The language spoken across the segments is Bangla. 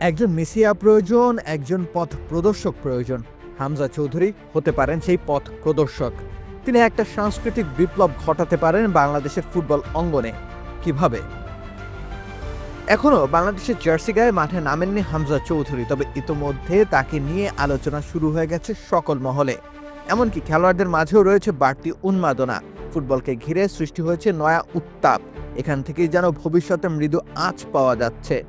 একজন মেসিয়া প্রয়োজন, একজন পথ প্রদর্শক প্রয়োজন। হামজা চৌধুরী হতে পারেন সেই পথ প্রদর্শক। তিনি একটা সাংস্কৃতিক বিপ্লব ঘটাতে পারেন বাংলাদেশের ফুটবল অঙ্গনে। কীভাবে? এখনও বাংলাদেশের জার্সি গায়ে মাঠে নামেননি হামজা চৌধুরী, তবে ইতোমধ্যে তাকে নিয়ে আলোচনা শুরু হয়ে গেছে সকল মহলে। এমনকি খেলোয়াড়দের মাঝেও রয়েছে বাড়তি উন্মাদনা। ফুটবলকে ঘিরে সৃষ্টি হয়েছে নয়া উত্তাপ। এখান থেকেই যেন ভবিষ্যতে মৃদু আঁচ পাওয়া যাচ্ছে।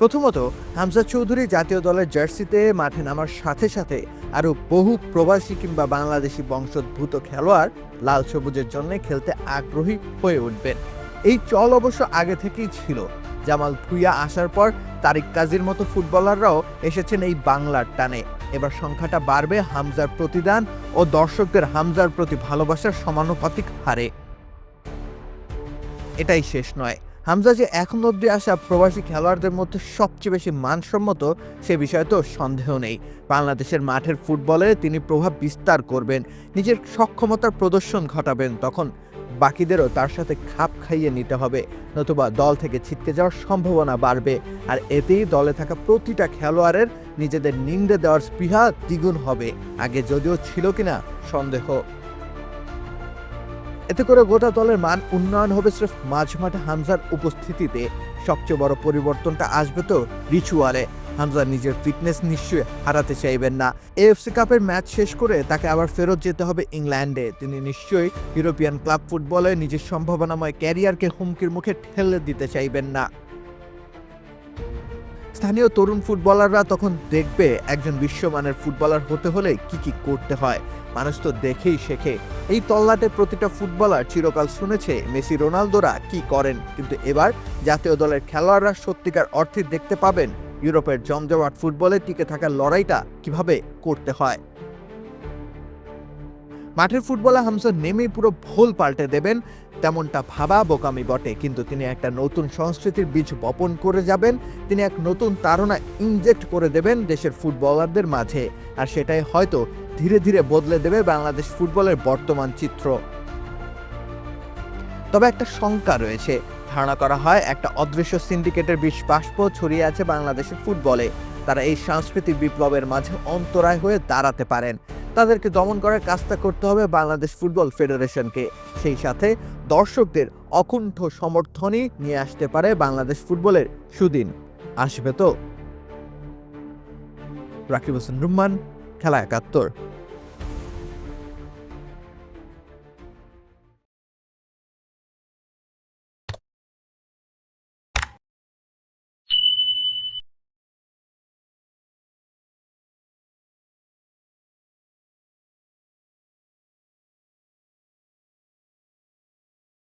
প্রথমত, হামজা চৌধুরী জাতীয় দলের জার্সিতে মাঠে নামার সাথে সাথে আরও বহু প্রবাসী কিংবা বাংলাদেশি বংশোদ্ভূত খেলোয়াড় লাল সবুজের জন্য খেলতে আগ্রহী হয়ে উঠবেন। এই চল অবশ্য আগে থেকেই ছিল। জামাল ভুইয়া আসার পর তারিক কাজীর মতো ফুটবলাররাও এসেছেন এই বাংলার টানে। এবার সংখ্যাটা বাড়বে হামজার প্রতিদান ও দর্শকদের হামজার প্রতি ভালোবাসার সমানুপাতিক হারে। এটাই শেষ নয়। হামজা যে এখন অব্দি আসা প্রবাসী খেলোয়াড়দের মধ্যে সবচেয়ে বেশি মানসম্মত, সে বিষয়ে তো সন্দেহ নেই। বাংলাদেশের মাঠের ফুটবলে তিনি প্রভাব বিস্তার করবেন, নিজের সক্ষমতার প্রদর্শন ঘটাবেন, তখন বাকিদেরও তার সাথে খাপ খাইয়ে নিতে হবে, নতুবা দল থেকে ছিটকে যাওয়ার সম্ভাবনা বাড়বে, আর এতেই দলে থাকা প্রতিটা খেলোয়াড়ের নিজেদের নিন্দে দেওয়ার স্পৃহা দ্বিগুণ হবে, আগে যদিও ছিল কিনা সন্দেহ। এতে করে গোটা দলের মান উন্নয়ন হবে স্রেফ মাঝমাঠে হামজার উপস্থিতিতে। সবচেয়ে বড় পরিবর্তনটা আসবে তো রিচুয়ালে। হামজা নিজের ফিটনেস নিশ্চয়ই হারাতে চাইবেন না। এএফসি কাপের ম্যাচ শেষ করে তাকে আবার ফেরত যেতে হবে ইংল্যান্ডে। তিনি নিশ্চয়ই ইউরোপিয়ান ক্লাব ফুটবলে নিজের সম্ভাবনাময় ক্যারিয়ারকে হুমকির মুখে ঠেলে দিতে চাইবেন না। স্থানীয় তরুণ ফুটবলাররা তখন দেখবে একজন বিশ্বমানের ফুটবলার হতে হলে কি কি করতে হয়। মানুষ তো দেখেই শেখে। এই তল্লাটে প্রতিটা ফুটবলার চিরকাল শুনেছে মেসি রোনালদোরা কি করেন। কিন্তু এবার জাতীয় দলের খেলোয়াড়রা সত্যিকার অর্থে দেখতে পাবেন ইউরোপের জমজমাট ফুটবলে টিকে থাকার লড়াইটা কীভাবে করতে হয়। মাঠের ফুটবলে হামসা নেমেই পুরো ভুল পাল্টে দেবেন, তেমনটা ভাবা বোকামি বটে। কিন্তু তিনি একটা নতুন সংস্কৃতির বীজ বপন করে যাবেন, তিনি এক নতুন তারা ইনজেক্ট করে দেবেন দেশের ফুটবলারদের মাঝে। আর সেটাই হয়তো ধীরে ধীরে বদলে দেবে বাংলাদেশ ফুটবলের বর্তমান চিত্র। তবে একটা শঙ্কা রয়েছে, ধারণা করা হয় একটা অদৃশ্য সিন্ডিকেটের বিষ বাষ্প ছড়িয়ে আছে বাংলাদেশের ফুটবলে। তারা এই সাংস্কৃতিক বিপ্লবের মাঝে অন্তরায় হয়ে দাঁড়াতে পারেন। তাদেরকে দমন করার কাজটা করতে হবে বাংলাদেশ ফুটবল ফেডারেশনকে। সেই সাথে দর্শকদের অকুণ্ঠ সমর্থনই নিয়ে আসতে পারে বাংলাদেশ ফুটবলের সুদিন। আসবে তো? রাকিব হোসেন রুম্মান, খেলা একাত্তর।